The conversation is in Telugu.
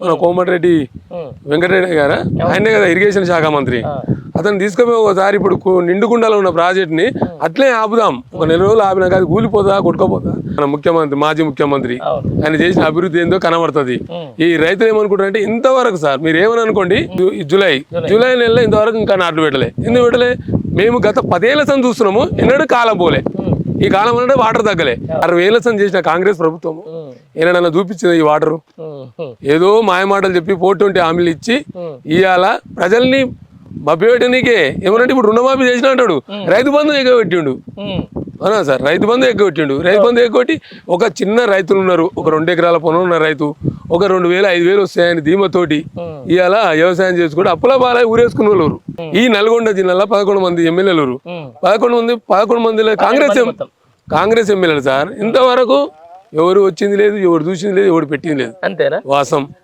మన కోమటిరెడ్డి. వెంకటరెడ్డి గారా? ఆయనే కదా ఇరిగేషన్ శాఖ మంత్రి. అతను తీసుకుపోయి ఒకసారి ఇప్పుడు నిండుకుండలో ఉన్న ప్రాజెక్ట్ని అట్లే ఆపుదాం. ఒక నెల రోజులు ఆపినాక అది కూలిపోతా కొట్టుకోపోతా మన ముఖ్యమంత్రి మాజీ ముఖ్యమంత్రి ఆయన చేసిన అభివృద్ధి ఏందో కనబడుతుంది. ఈ రైతులు ఏమనుకుంటారంటే ఇంతవరకు సార్ మీరు ఏమని అనుకోండి జూలై జూలై. నెలలో ఇంతవరకు ఇంకా నాట్లు పెట్టలే. ఎందుకు పెట్టలే? మేము గత పదేళ్ళ సంది చూస్తున్నాము ఎన్నడూ కాలం పోలే. ఈ కాలం అంటే వాటర్ తగ్గలే అరవై ఏళ్ళ సంది చేసిన కాంగ్రెస్ ప్రభుత్వం. ఏనాడన్నా చూపించింది ఈ వాటర్. ఏదో మాయమాటలు చెప్పి ఫోర్ ట్వంటీ హామీలు ఇచ్చి. ఇవాళ ప్రజల్ని మభ్యపెట్టనీకే ఏమనంటే ఇప్పుడు రుణమాఫీ చేసిన అంటాడు రైతు బంధు ఎగ్గబెట్టిండు ఉమ్. అవునా సార్ రైతు బంధు ఎగ్గొట్టిండు రైతు బంధు ఎగ్గొట్టి ఒక చిన్న రైతులు ఉన్నారు ఒక రెండు ఎకరాల పొలం ఉన్న రైతు ఒక రెండు వేలు ఐదు వేలు వస్తాయని ధీమతోటి. ఇవాళ వ్యవసాయం చేసుకుంటే అప్పుల బాల ఊరేసుకున్న వాళ్ళు. ఈ నల్గొండ జిల్లాలో పదకొండు మంది ఎమ్మెల్యేలు. పదకొండు మంది పదకొండు మందిలో కాంగ్రెస్. కాంగ్రెస్ ఎమ్మెల్యేలు సార్ ఇంతవరకు ఎవరు వచ్చింది లేదు ఎవరు చూసింది లేదు ఎవరు పెట్టింది లేదు అంతేనా వాసం